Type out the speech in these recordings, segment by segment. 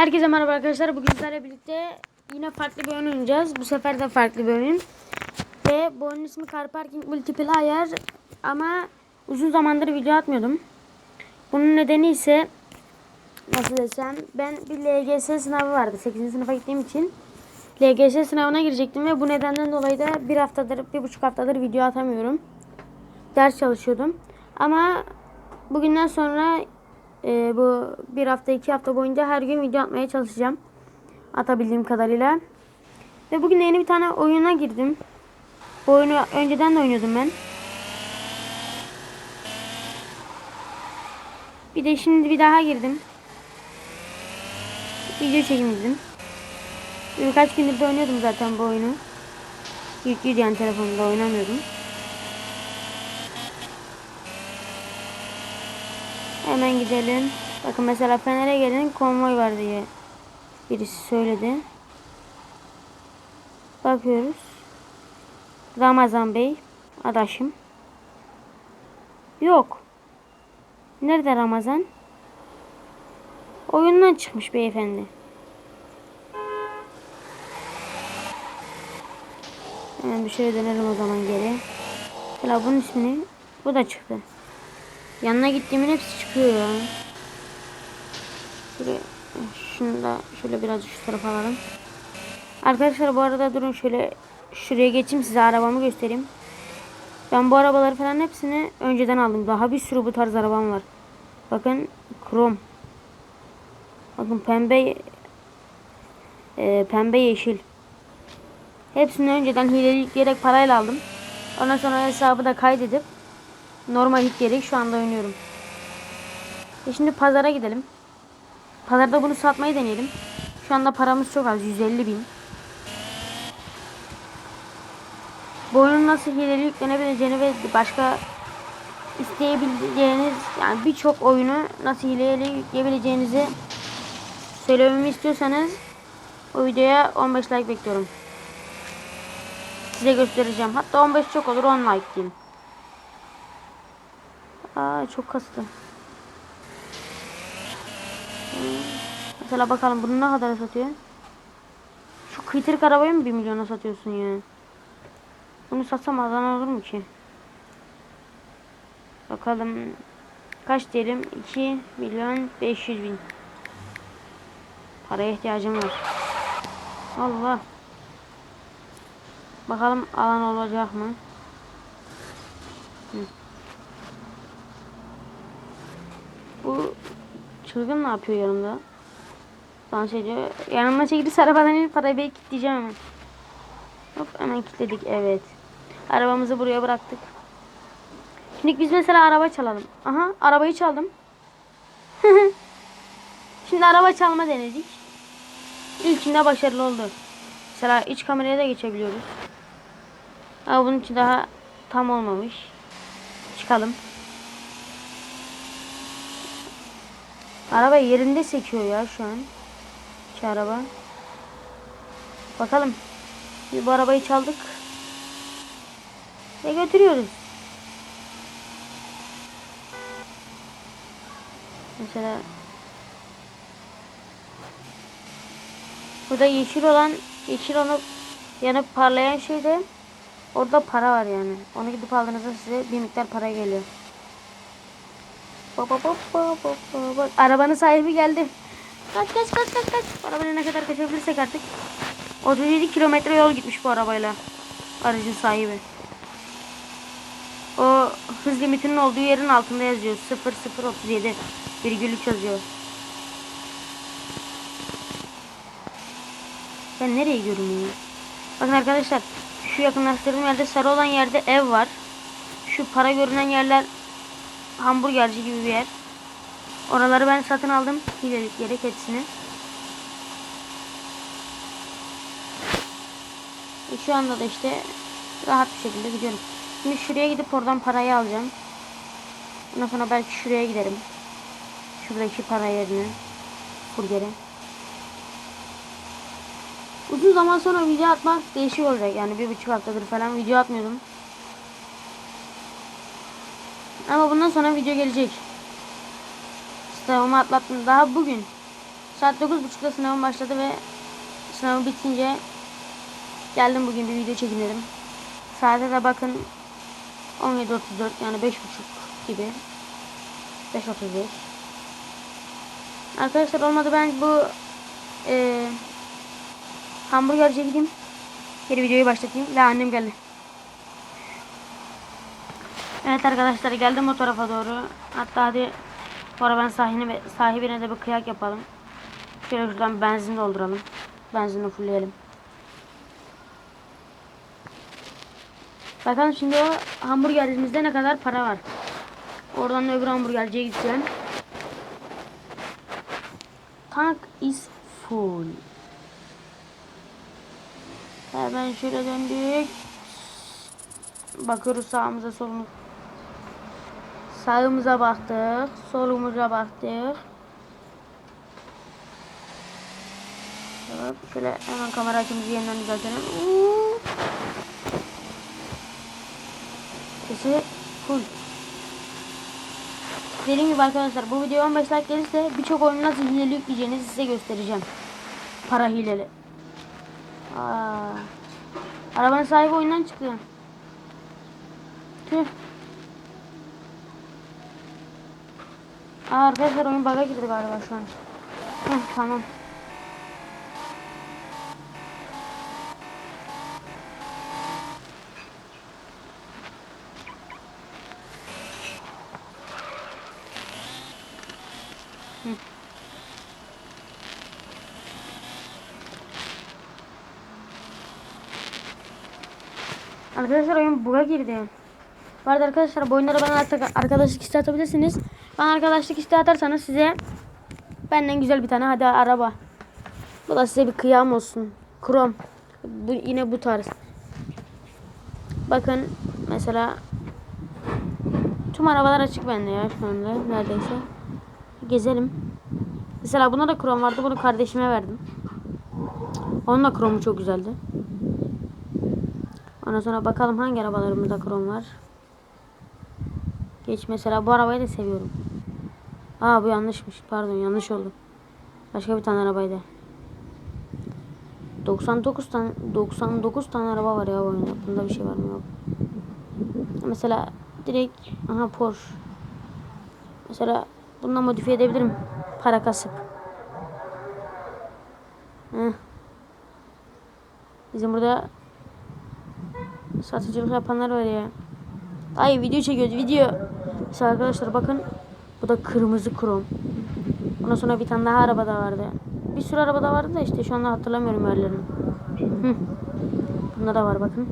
Herkese merhaba arkadaşlar. Bugün sizlerle birlikte yine farklı bir oyun oynayacağız. Bu sefer de farklı bir oyun. Ve bu oyunun ismi Car Parking Multiplayer. Ama uzun zamandır video atmıyordum. Bunun nedeni ise nasıl desem ben bir LGS sınavı vardı 8. sınıfa gittiğim için. LGS sınavına girecektim ve bu nedenden dolayı da bir haftadır, bir buçuk haftadır video atamıyorum. Ders çalışıyordum. Ama bugünden sonra e, bu bir hafta iki hafta boyunca her gün video atmaya çalışacağım. Atabildiğim kadarıyla. Ve bugün yeni bir tane oyuna girdim. Bu oyunu önceden de oynuyordum ben. Bir de şimdi bir daha girdim. Video çekim dedim. Birkaç gündür de oynuyordum zaten bu oyunu. Yüklüydü yani telefonumda oynamıyordum. Hemen gidelim. Bakın mesela Fener'e gelin konvoy var diye birisi söyledi. Bakıyoruz. Ramazan Bey adaşım. Yok. Nerede Ramazan? Oyundan çıkmış beyefendi. Hemen bir şöyle dönelim o zaman geri. Mesela bunun ismini bu da çıktı. Yanına gittiğimin hepsi çıkıyor ya. Şunu da şöyle biraz şu tarafa alalım. Arkadaşlar bu arada durun şöyle şuraya geçeyim size arabamı göstereyim. Ben bu arabaları falan hepsini önceden aldım. Daha bir sürü bu tarz arabam var. Bakın krom. Bakın pembe e, pembe yeşil. Hepsini önceden hileli gerek parayla aldım. Ondan sonra hesabı da kaydedip normal yükleyerek şu anda oynuyorum. E şimdi pazara gidelim. Pazarda bunu satmayı deneyelim. Şu anda paramız çok az. 150 bin. Bu oyunun nasıl hileli yüklenebileceğini ve başka isteyebileceğiniz yani birçok oyunu nasıl hileli yükleyebileceğinizi söylememi istiyorsanız o videoya 15 like bekliyorum. Size göstereceğim. Hatta 15 çok olur 10 like diyeyim. Aa çok kastı. Hmm. Mesela bakalım bunu ne kadar satıyor? Şu kıytırık arabayı mı 1 milyona satıyorsun ya? Bunu satsam azan olur mu ki? Bakalım. Kaç diyelim? 2 milyon 500 bin. Paraya ihtiyacım var. Allah. Bakalım alan olacak mı? Bu çılgın ne yapıyor yanımda? Dans ediyor. Yanıma çekilirse arabadan inip belki kilitleyeceğim hemen. Hop hemen kilitledik. Evet. Arabamızı buraya bıraktık. Şimdi biz mesela araba çalalım. Aha arabayı çaldım. Şimdi araba çalma denedik. İlkinde başarılı oldu. Mesela iç kameraya da geçebiliyoruz. Ama bunun için daha tam olmamış. Çıkalım. Araba yerinde sekiyor ya şu an. İki araba. Bakalım. Bir bu arabayı çaldık. Ve götürüyoruz. Mesela Burada yeşil olan yeşil olup yanıp parlayan şeyde orada para var yani. Onu gidip aldığınızda size bir miktar para geliyor. Bak. Arabanın sahibi geldi. Kaç kaç kaç kaç kaç. Arabayla ne kadar kaçabilirsek artık. 37 kilometre yol gitmiş bu arabayla. Aracın sahibi. O hız limitinin olduğu yerin altında yazıyor. 0037 virgül yazıyor. Ben nereye görünüyor? Bakın arkadaşlar şu yakınlaştırdığım yerde sarı olan yerde ev var. Şu para görünen yerler hamburgerci gibi bir yer. Oraları ben satın aldım. Hilelik gerek hepsini. E şu anda da işte rahat bir şekilde gidiyorum. Şimdi şuraya gidip oradan parayı alacağım. Ondan sonra belki şuraya giderim. Şuradaki para yerine. Burger'e. Uzun zaman sonra video atmak değişik olacak. Yani bir buçuk haftadır falan video atmıyordum. Ama bundan sonra video gelecek. Sınavımı atlattım. Daha bugün Saat 9.30'da sınavım başladı ve sınavı bitince geldim bugün bir video çekin dedim. Saate de bakın 17.34 yani 5.30 gibi. 5.35 Arkadaşlar olmadı ben bu e, hamburgerciye gideyim. Geri videoyu başlatayım ve annem geldi. Evet arkadaşlar geldim o tarafa doğru. Hatta hadi bu arabanın sahibine, sahibine de bir kıyak yapalım. Şöyle şuradan benzin dolduralım. Benzinle fullleyelim. Bakalım şimdi o hamburgerimizde ne kadar para var. Oradan da öbür hamburgerciye gideceğim. Tank is full. Hemen şöyle döndük. Bakıyoruz sağımıza solumuza. Sağımıza baktık. Solumuza baktık. Evet, şöyle hemen kamera açımızı yeniden düzeltelim. Sesi full. Dediğim gibi arkadaşlar bu video 15 like gelirse birçok oyunu nasıl hileli yükleyeceğinizi size göstereceğim. Para hileli. Aa. Arabanın sahibi oyundan çıktı. Tüh. Aa, arkadaşlar oyun bug'a girdi galiba şu an. Heh, tamam. Hı. Arkadaşlar oyun bug'a girdi. Bu arada arkadaşlar bu oyunlara bana arkadaşlık isteği atabilirsiniz. Bana arkadaşlık isteği atarsanız size benden güzel bir tane hadi araba. Bu da size bir kıyam olsun. Krom. Bu, yine bu tarz. Bakın mesela tüm arabalar açık bende ya şu anda neredeyse. Gezelim. Mesela buna da krom vardı. Bunu kardeşime verdim. Onun da kromu çok güzeldi. Ondan sonra bakalım hangi arabalarımızda krom var. Geç mesela bu arabayı da seviyorum. Aa bu yanlışmış. Pardon yanlış oldu. Başka bir tane arabaydı. 99 tane 99 tane araba var ya bu oyunda. Bunda bir şey var mı yok. Mesela direkt aha Porsche. Mesela bundan modifiye edebilirim. Para kasıp. Heh. Bizim burada satıcılık yapanlar var ya. Ay video çekiyoruz video. Mesela arkadaşlar bakın. Bu da kırmızı krom. Ondan sonra bir tane daha araba da vardı. Bir sürü araba da vardı da işte şu anda hatırlamıyorum yerlerini. Hı. Bunda da var bakın.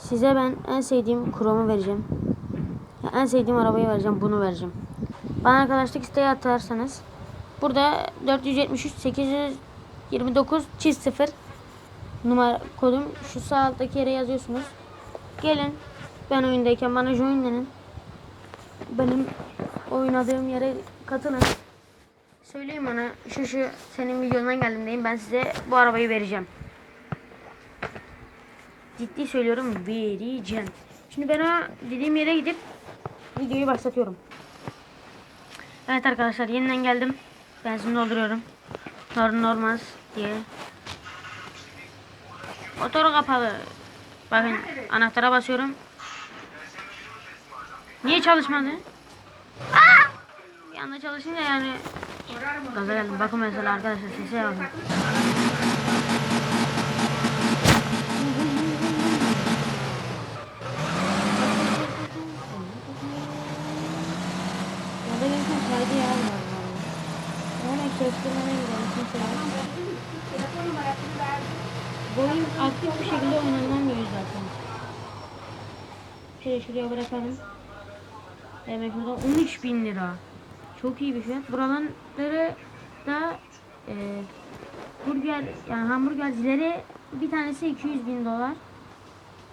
Size ben en sevdiğim kromu vereceğim. Ya en sevdiğim arabayı vereceğim. Bunu vereceğim. Bana arkadaşlık isteği atarsanız burada 473 829 çift 0 numara kodum şu sağ alttaki yere yazıyorsunuz. Gelin ben oyundayken bana join denin. Benim oynadığım yere katılın. Söyleyeyim ona şu şu senin videondan geldim diyeyim ben size bu arabayı vereceğim. Ciddi söylüyorum vereceğim. Şimdi ben o dediğim yere gidip videoyu başlatıyorum. Evet arkadaşlar yeniden geldim. Benzin dolduruyorum. Normal normal diye. Motor kapalı. Bakın anahtara basıyorum. Niye çalışmadı? Aa! Bir anda çalışınca yani gaza geldim. Bakın mesela arkadaşlar sese bakın. Gaza gelirken kaydı ya. Ona çalıştırmana gidelim. Mesela. Bu oyun aktif bir şekilde oynanamıyor zaten. Şöyle şuraya bırakalım. Hemen şuradan 13 bin lira. Çok iyi bir fiyat. Buraları da e, burger yani hamburgercileri bir tanesi 200 bin dolar.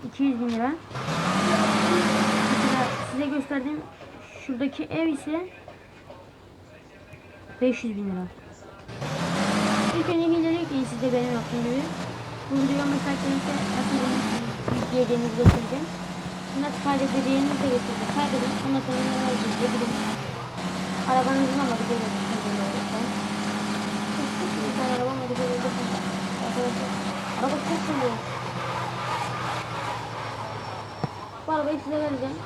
200 bin lira. Mesela size gösterdiğim şuradaki ev ise 500 bin lira. İlk önce hileli yükleyin siz de benim yaptığım gibi. Bu videoyu mesela kendisi nasıl yükleyeceğinizi göstereceğim. Sadece diğerini de getirdi. Kaydedin. Ondan sonra ne olacak diye bilin. Arabanızın ama bir yere tutmadığını Bir tane arabamla bir yere Arkadaşlar. Araba çok sürüyor. Bu arabayı size vereceğim.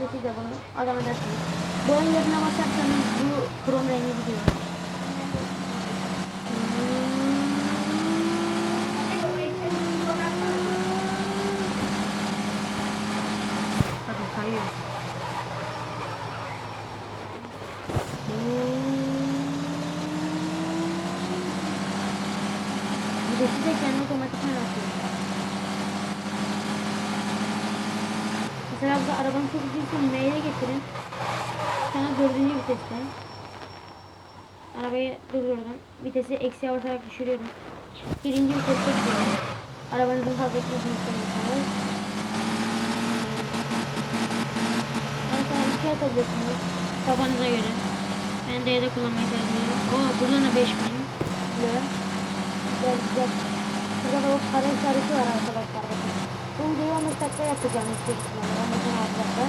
Ve de bunu adam edersiniz. Bu oyunlarına basarsanız bu krom rengi gidiyor. Arabanın çok hızlıysa M'ye getirin. Sana dördüncü viteste. Arabayı durdurdum. Vitesi eksiye basarak düşürüyorum. Birinci viteste gidiyorum. Arabanızın fazla gitmesini istemiyorsanız. Mesela iki atabilirsiniz. Kafanıza göre. Ben D'de kullanmayı tercih ediyorum. Oo buradan da 5 bin. Güzel. Güzel güzel. Burada da o kare işareti var arkadaşlar. Bu videoyu 15 dakika yapacağım. Yüksek ihtimalle. 15 dakika.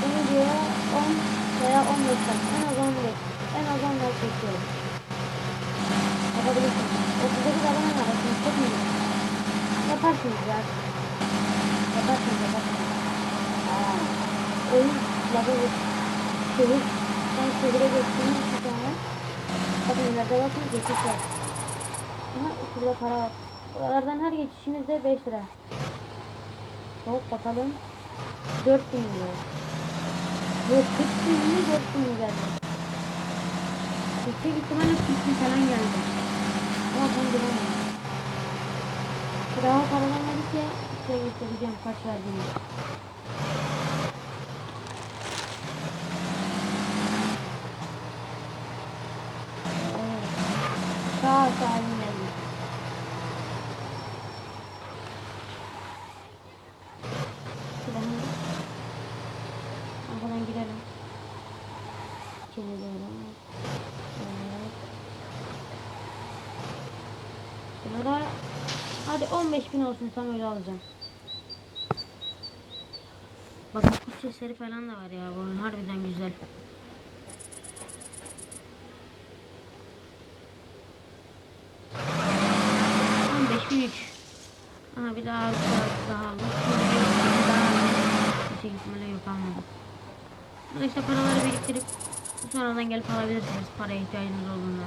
Bu videoya 10 veya 15 dakika. En az 15. En az 10 dakika bekliyorum. Yapabilirsiniz. 39 abone var. Aslında çok iyi. Yaparsınız ya. Yaparsınız yaparsınız. Aa, oyun yapabilir. Şehir. Ben şehire geçtiğim için sonra. Bakın ileride bakın geçiş var. Ama şurada para var. Buralardan her geçişimizde 5 lira. Hop bakalım. 4 bin lira. Yok 40 bin mi 4 bin geldi? Yüksek ihtimalle 40 bin falan geldi. Ama ben bilemem. Daha paradan verirse size göstereceğim kaç verdiğini. Sağ salim 15.000 olsun tam öyle alacağım. Bak kuş sesleri falan da var ya. Bu harbiden güzel. Üç. Aha bir daha bir daha aldım. Bir şey gitmeli yok anladım. Burada işte paraları biriktirip sonradan gelip alabilirsiniz para ihtiyacınız olduğunda.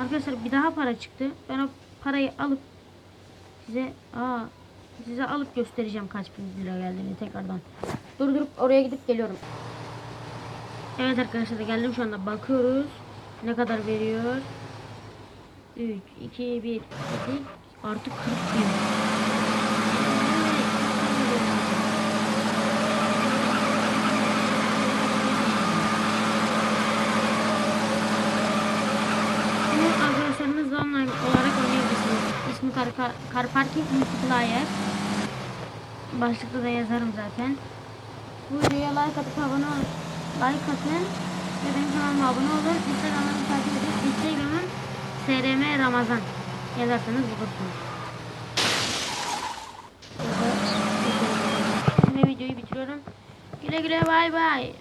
Arkadaşlar bir daha para çıktı. Ben o parayı alıp size aa size alıp göstereceğim kaç bin lira geldiğini tekrardan. Durdurup oraya gidip geliyorum. Evet arkadaşlar geldim şu anda bakıyoruz. Ne kadar veriyor? 3, 2, 1, 2, artık 40 bin. Car, Car, Car Parking. Başlıkta da yazarım zaten. Bu videoya like atıp abone ol. Like atın ve benim kanalıma abone olun. Instagram'ımı takip edin. Instagram'ım SRM Ramazan. Yazarsanız bulursunuz. Şimdi videoyu bitiriyorum. Güle güle bay bay.